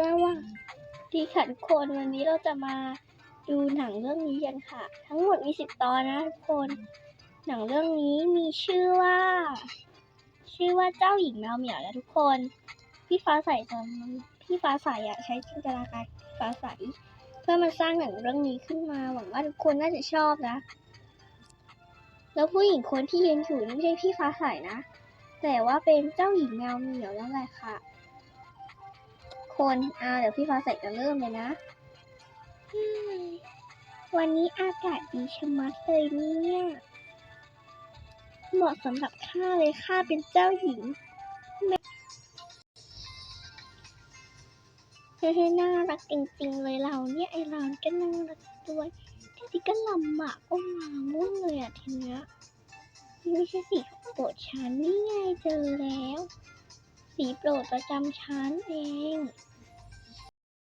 สวัสดีค่ะทุกคนวันนี้เราจะมาดูหนังเรื่องนี้กันค่ะ ทั้งหมดมีสิบตอนนะทุกคน หนังเรื่องนี้มีชื่อว่า ชื่อว่าเจ้าหญิงแมวเหมียวนะทุกคน พี่ฟ้าใสจะพี่ฟ้าใสอะใช้จินตนาการฟ้าใส เพื่อมาสร้างหนังเรื่องนี้ขึ้นมาหวังว่าทุกคนน่าจะชอบนะ แล้วผู้หญิงคนที่ยืนอยู่นี่ไม่ใช่พี่ฟ้าใสนะ แต่ว่าเป็นเจ้าหญิงแมวเหมียวนั่นแหละค่ะ คนอ่าเดี๋ยวพี่ฟ้าใส่จะเริ่มเลยนะ วันนี้อากาศดีชะมัดเลยเนี่ย เหมาะสำหรับข้าเลยข้าเป็นเจ้าหญิงเฮ้ยน่ารักจริงๆเลยเราเนี่ยไอเราก็น่ารักด้วยทีนี้ก็ลำบากก็มามุ่งเลยอะทีเนี้ยนี่ไม่ใช่สีโปรดฉันนี่ไงเจอแล้ว สีโปรดประจำฉันเอง